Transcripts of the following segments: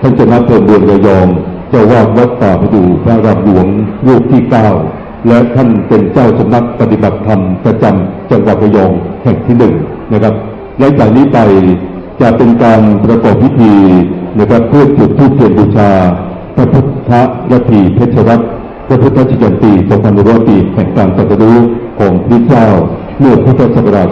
ท่านเจ้านักเทอเมืองระยองเจ้าวาดวัดป่าประดูพระรามหลวงรูปที่เก้าและท่านเป็นเจ้าสำนักปฏิบัติธรรมประจำจังหวัดระยองแห่งที่หนึ่งนะครับและจากนี้ไปจะเป็นการประกอบพิธีนะครับเพื่อจุดธูปเทียนบูชา พระพุทธยทีเพชรรัตน์พระพุทธชินปี2500ปีแห่งการตรัสรู้ของพระเจ้าเมื่อพุทธศักราช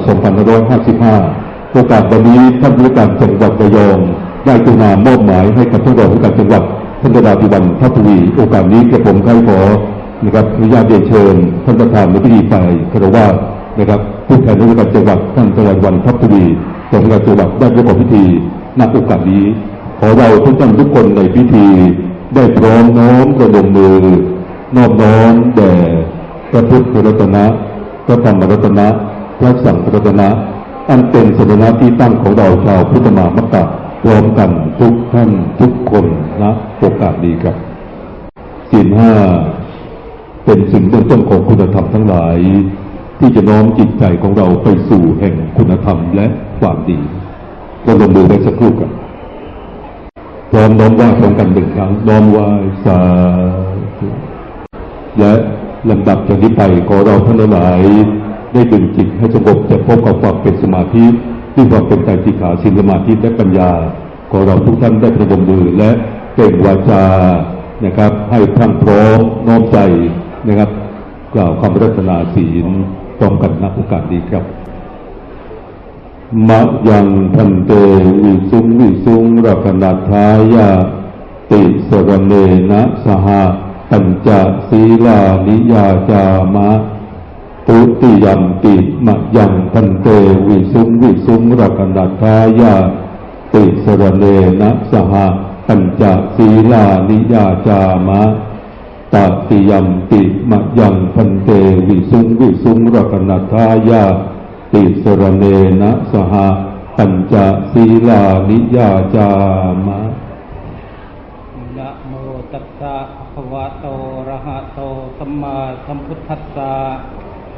2555 โอกาสวันนี้ท่านผู้การจังหวัดระยอง ได้กรุณามอบหมายให้กับท่านรองผู้การจังหวัดท่านดาพิบันทัพทวีโอกาสนี้กระผมใครขอนะครับอนุญาตเรียนเชิญท่านประธานในพิธีไปคารวะนะครับผู้แทนผู้การจังหวัดท่านจังหวัดวันทัพทวีรองผู้การจังหวัดได้ประกอบพิธีณโอกาสนี้ ขอเราทุกท่านทุกคนในพิธี ได้พร้อมน้อมกระดมมือนอบน้อมแด่พระพุทธรัตนะพระธรรมรัตนะพระสังฆรัตนะอันเป็นสถานะที่ตั้งของเราชาวพุทธมามกะ พร้อมกันทุกท่านทุกคนนะโอกาสดีครับศีลห้าเป็นสิ่งเบื้องต้นของคุณธรรมทั้งหลาย ที่จะน้อมจิตใจของเราไปสู่แห่งคุณธรรมและความดีก็ลงมือไว้สักครู่ครับพร้อมน้อมไหว้พร้อมกันหนึ่งครั้งน้อมไหว้สาธุและลำดับจากนี้ไปขอเราท่านหลาย ได้ดึงจิตให้สงบจะพบกับความเป็นสมาธิ ที่ความเป็นใจสิขาสินสมาธิและปัญญา ขอเราทุกท่านได้ประนมมือและเปล่งวาจานะครับ ให้พรั่งพร้อมน้อมใจนะครับ กล่าวคำรัตนาศีลพร้อมกันนักโอกาสดีครับมะยังพันเตวิสุงวิสุงรักนัทายาติสรเนนะสหปัญจศีลานิยาจามะ ตุติยัมปิมะยังพันเตวิสุงวิสุงรักนัทายาติสรเนนะสหปัญจศีลานิยาจามะตติยัมปิมะยังพันเตวิสุงวิสุงรักนัทายาติสรเนนะสหปัญจศีลานิยาจามะนะโมตัสสะภะคะวะโตระหะโตสัมมาสัมพุทธัสสะ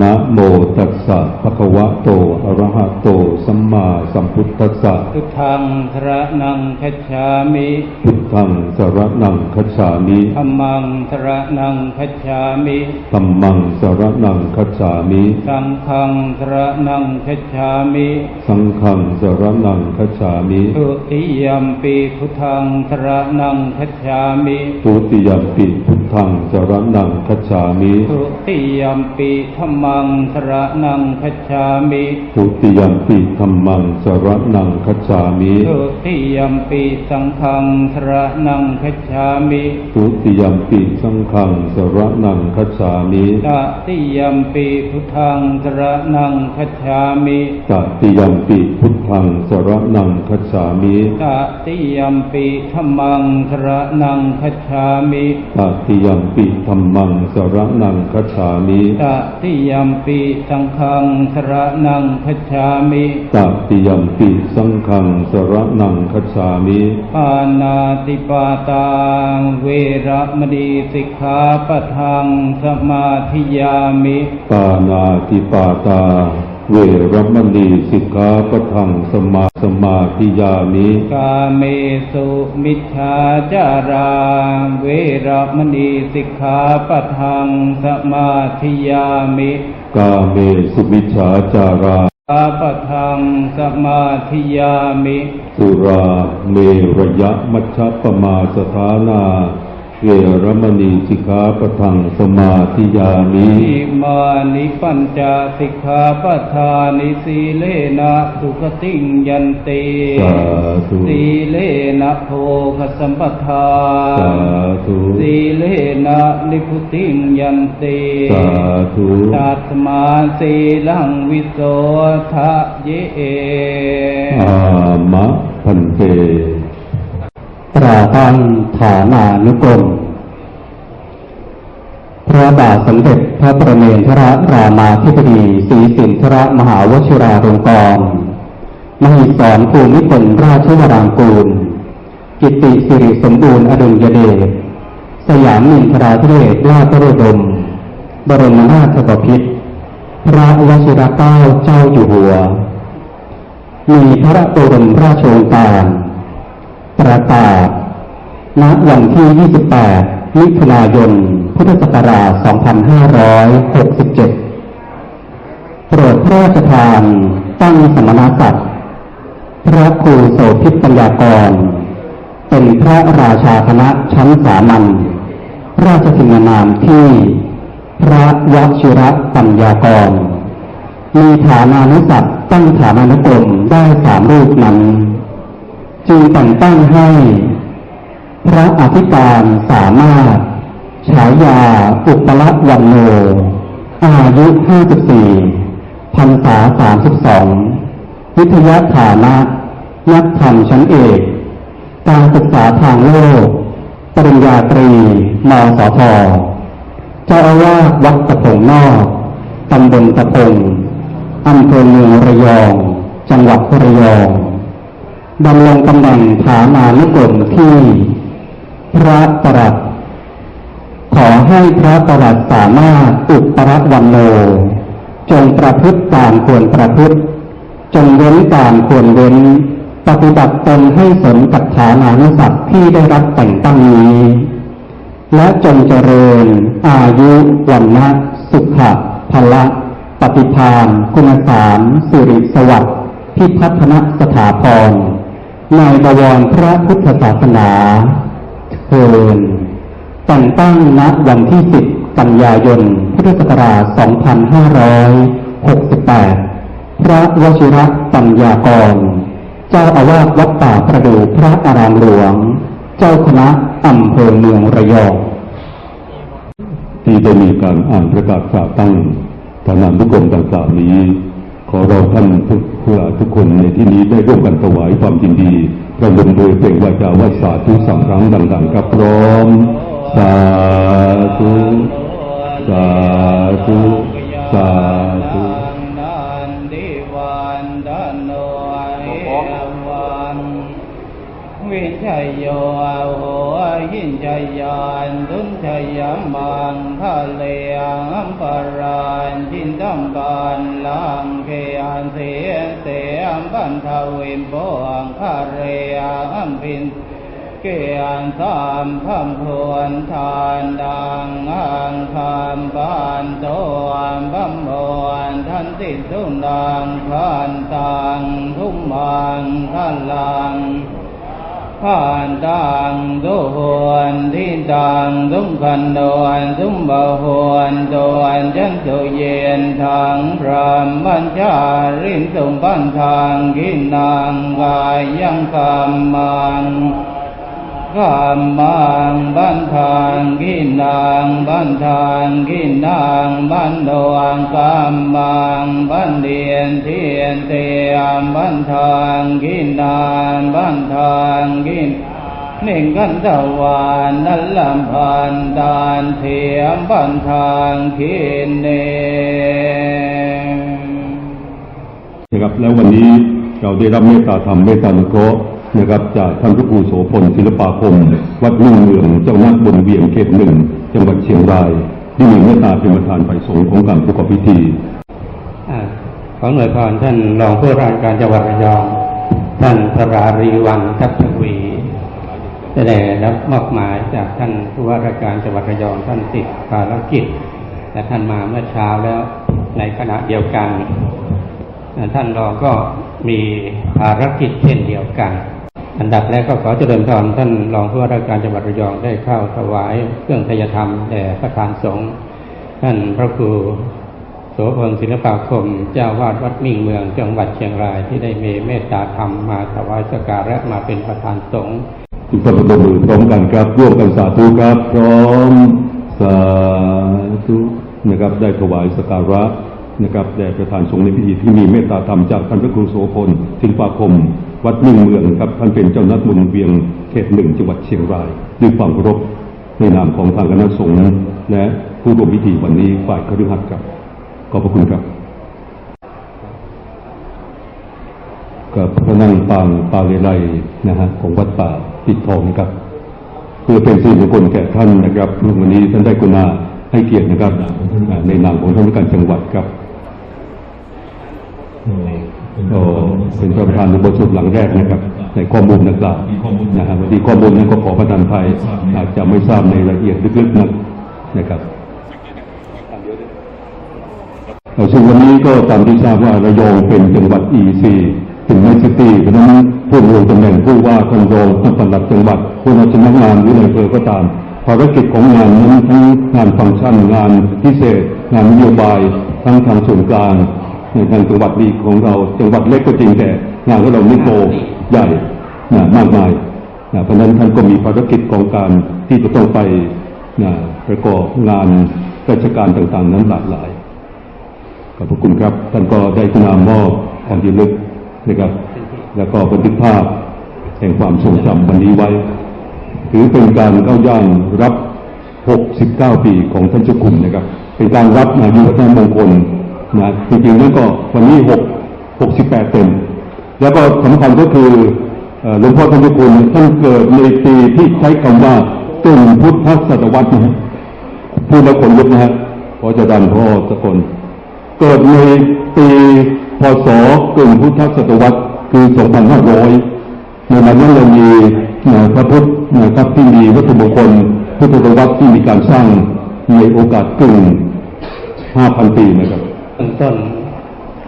นะโมตัสสะภะคะวะโต อะระหะโต สัมมาสัมพุทธัสสะ พุทธังสรณังคัจฉามิพุทธังสรณังคัจฉามิธัมมังสรณังคัจฉามิธัมมังสรณังคัจฉามิ สังฆังสรณังคัจฉามิ สังฆังสรณังคัจฉามิทุติยัมปีพุทธังสรนังคัจฉามิทุติยัมปิพุทธังสรณังคัจฉามิทุติยัมปีธัมมังสรนังคัจฉามิทุติยัมปิธัมมังสรณังคัจฉามิทุติยัมปีสังฆังสรนังคัจฉามิทุติยัมปิสังฆังสรณังคัจฉามิตติยัมปีพุทธังสรนังคัจฉามิตติยัมปิพุทธังสรณังคัจฉามิตติยัมปีธัมมังสรนังคัจฉามิตติยัมปิธัมมังสรณังคัจฉามิตติยัมปีสังฆังสรนังคัจฉามิตติยัมปิสังฆังสรณังคัจฉามิปานาติปาตาเวระมณีสิกขาปะทังสมาธิยามิปานาติปาตา เวรมณีสิกขาปะทังสมาสมาธิยามิ กาเมสุมิจฉาจาราเวระมณีสิกขาปะทังสมาธิยามิ กาเมสุมิชฌาจาราปาปะทังสมาธิยามิ สุราเมระยะมัชฌะปมาสถานา เวรมณีสิกขาปะทังสมาธิยามิอิมานิปัญจสิกขาปะทานิสีเลนะสุขติงยันติสาธุสีเลนะโภคสัมปทาสาธุสีเลนะนิพุติงยันติสาธุตัสมาสีลังวิโสทะเยอามะพันเต ปราทังฐานานุกรมพระบาทสมเด็จพระประเมนทรรามาธิบดีศรีสินทรมหาวชิราลงกรณ์มหิศรภูมิพลราชวรางกูล กิตติสิริสมบูรณ์อดุลยเดชสยามมินทราธิเดชราชบรดม บรมนาถบพิตรพระวชิรเกล้าเจ้าอยู่หัว มีพระบรมราชโองการ ประกาศณวันที่ 28 มิถุนายน พุทธศักราช 2567 โปรดพระราชทานตั้งสมณศักดิ์พระครูโสภิตปัญญากร เป็นพระราชาคณะชั้นสามัญราชทินานามที่พระวชิระปัญญากร มีฐานานุสัตว์ตั้งฐานานุกรมได้สามรูปนั้น จึงแต่งตั้งให้ พระอธิการสามารถ ฉายาอุปละวันโน อายุ 54พรรษา 32 วิทยาฐานะ นักธรรมชั้นเอก การศึกษาทางโลก ปริญญาตรีมสทเจ้าอาวาสวัดตะพงนอกตำบลตะพงอำเภอเมืองระยอง จังหวัดระยอง ดำรงตำแหน่งฐานานุกรมที่ พระประหลัดขอให้พระประหลัดสามารถอุปรวันโน จงประพฤติตามควรประพฤติ จงเว้นตามควรเว้น ปฏิบัติตนให้สมกับฐานานุสัตว์ที่ได้รับแต่งตั้งนี้ และจงเจริญ อายุวันนะสุขะพละปฏิภาณคุณสารสิริสวัสดิ์พิพัฒนสถาพร ในบวรพระพุทธศาสนาเทินแต่งตั้งณวันที่ 10 กันยายน พุทธศักราช 2568 พระวชิระปัญญากร เจ้าอาวาสวัดป่าประดูพระอารามหลวง เจ้าคณะอำเภอเมืองระยองที่ได้มีการอ่านประกาศจาตั้งฐานานุกรมดังกล่าวนี้ ขอเราท่านทุกผู้ทุกคนในที่นี้ได้ร่วมกันถวายความยินดีประดมโดยเปล่งวาจาว่าสาธุสามครั้งดังๆกับพร้อม สาธุ สาธุ สาธุ วิชัยโยโหหินชัยยานทุนชัยยมังทะเลอัมปรานจินตัมปันลังเกอันเสียเสียมบันทวิมโพอังคาเรอัมพินเกียนสามคำพวนทานดังอังคามบานโตอัมบัมโมอันทันติสุนังขันตังทุมมังขันลัง ผ่านดังทุหวนที่ดังทุมขันโดนทุมบหวนโดนจันตุเยนทางพรามบัญชารินสุบันทางกินนางกายยังคำมัง ข้ามมังบันทางกินนางบันทางกินนางบันดวงกามมังบันเดียนเทียนเตียมบันทางกินนางบันทางกินหนึ่งกันตะวันนั่นลำพันดานเทียมบันทางกินเนนะครับแล้ววันนี้เราได้รับเมตตาธรรมเมตตานุเคราะห์ นะครับจากท่านพระครูโสพลศิลปาคม วัดลุ่งเมืองเจ้านักบนเวียงเขตหนึ่งจังหวัดเชียงรายที่มีเมตตาเป็นประธานฝ่ายสงฆ์ของการประกอบพิธีอขอหน่วยพรท่านรองผู้ราชการจังหวัดระยอง ท่านพระรารีวันทัพชวีได้รับมอบหมายจากท่านผู้ว่าราชการจังหวัดระยองท่านติดภารกิจและท่านมาเมื่อเช้าแล้วในขณะเดียวกัน ท่านรองก็มีภารกิจเช่นเดียวกัน อันดับแรกก็ขอเจริญพรท่านรองผู้ว่าราชการจังหวัดระยองได้เข้าถวายเครื่องทยธรรมแด่พระทานสงฆ์ท่านพระครูโสพลศิลปาคม เจ้าวาดวัดมิ่งเมืองจังหวัดเชียงรายที่ได้มีเมตตาธรรมมาถวายสการะมาเป็นประธานสงฆ์ทุกท่านประมือพร้อมกันครับร่วมกันสาธุครับพร้อมสาธุนะครับได้ถวายสกการะนะครับแด่ประธานสงฆ์ในพิธีที่มีเมตตาธรรมจากท่านพระครูโสพลศิลปาคม วัดมิ่งเมืองครับท่านเป็นเจ้าหน้าที่บุญเวียงเขตหนึ่งจังหวัดเชียงรายด้วยความเคารพในนามของทางคณะสงฆ์และผู้ร่วมพิธีวันนี้ฝ่ายคฤหัสถ์ครับ ขอบพระคุณครับกับพระนั่งปางปาเลไลนะฮะของวัดป่าปิดทองนะครับ เพื่อเป็นสิริมงคลแก่ท่านนะครับวันนี้ท่านได้กุณาให้เกียรตินะครับในนามของท่านผู้การจังหวัดครับ ก็เป็นประธานในบทสรุปหลังแรกนะครับ ในข้อมูลดังกล่าวนะฮะวันนี้ข้อมูลนั้นก็ขอประทานภัยอาจจะไม่ทราบในรายละเอียดลึกๆนักนะครับเอ่อซึ่งวันนี้ก็ตามที่ทราบว่าระยองเป็นจังหวัด EC ถึงไม่ซิตี้เพราะนั้นผู้ดำรงตำแหน่งผู้ว่าคนรองท่านปลัดจังหวัด ผู้ราชนักงานหรือในอำเภอก็ตามภารกิจของงานนั้นทั้งงานฟังก์ชันงานพิเศษ งานนโยบาย ทั้งทางส่วนกลาง ในทางจังหวัดนี้ของเรา จังหวัดเล็กก็จริงแต่งานของเรานี่โตใหญ่นะมากมายนะเพราะฉะนั้นท่านก็มีภารกิจของการที่จะต้องไปนะประกอบงานราชการต่างๆ นั้นหลากหลายขอบพระคุณครับ ท่านก็ได้กรุณามอบของที่ระลึกนะครับ แล้วก็บันทึกภาพแห่งความทรงจำวันนี้ไว้ ถือเป็นการก้าวย่างรับ 69 ปีของท่านเจ้าคุณนะครับ เป็นการรับอายุวัฒนมงคล นะจริงๆนั้นก็วันนี้6 68เต็ม แล้วก็สำคัญก็คือหลวงพ่อท่านคุณท่านเกิดในปีที่ใช้คำว่าต้นพุทธศตวรรษนะฮะพูดแล้วขนลุกนะฮะขอจะดันพ่อสกลเกิดในปีพศกึ่งพุทธศตวรรษคือ 2500 ในนั้นเรามีพระพุทธนะครับที่มีวัตถุมงคลพุทธศตวรรษที่มีการสร้างในโอกาสกึ่ง 5,000 ปีนะครับ บื้องต้น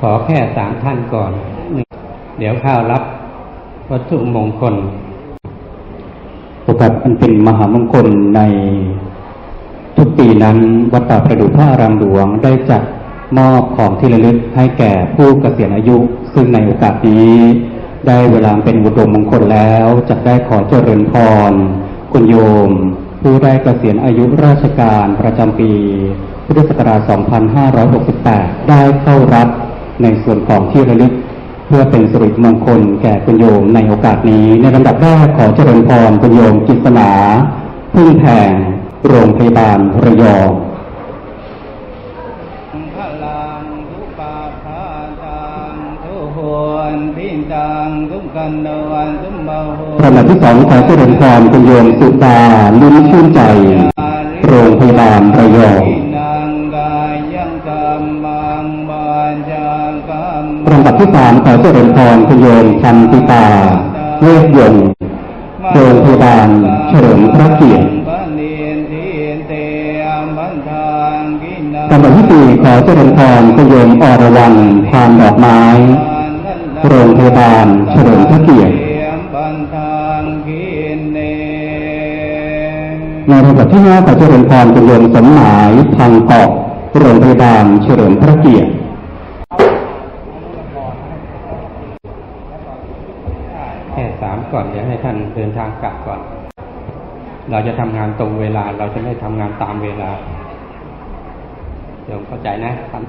ขอแค่สามท่านก่อน เดี๋ยวข้าวรับวัตถุมงคลโอกาสอันเป็นมหามงคลในทุกปีนั้น วัดป่าประดู่พระอารามหลวงได้จัดมอบของที่ระลึกให้แก่ผู้เกษียณอายุ ซึ่งในโอกาสนี้ ได้เวลาเป็นอุดมมงคลแล้วจะได้ขอเจริญพร คุณโยม ผู้ได้เกษียณอายุราชการประจำปี พุทธศักราช 2568 ได้เข้ารับในส่วนของที่ระลึก เพื่อเป็นสิริมงคลแก่คุณโยมในโอกาสนี้ ในลำดับแรกขอเจริญพรคุณโยมกิษณาพึ่งแพงโรงพยาบาลระยองพลังทุปาทาตังทุหวนพินตังทุกกันดวันทุมบาโหลำดับที่สองขอเจริญพรคุณโยมสุดาลิ้มชื่นใจ โรงพยาบาลระยอง ลำดับที่สามขอเจริญพรคุณโยมชันติตาเวชยงโรงพยาบาลเฉลิมพระเกียรติบันเนียนทีนเตอัมบันทางกินังลำดับที่สี่ขอเจริญพรคุณโยมอรวรรณพานดอกไม้ โรงพยาบาลเฉลิมพระเกียรติในลำดับที่ห้าขอเจริญพรคุณโยมสมหมายพังเกาะโรงพยาบาลเฉลิมพระเกียรติ แค่สามก่อนเดี๋ยวให้ ท่านเดินทางกลับก่อน เราจะทำงานตรงเวลา เราจะไม่ทำงานตามเวลาเดี๋ยวเข้าใจนะครับ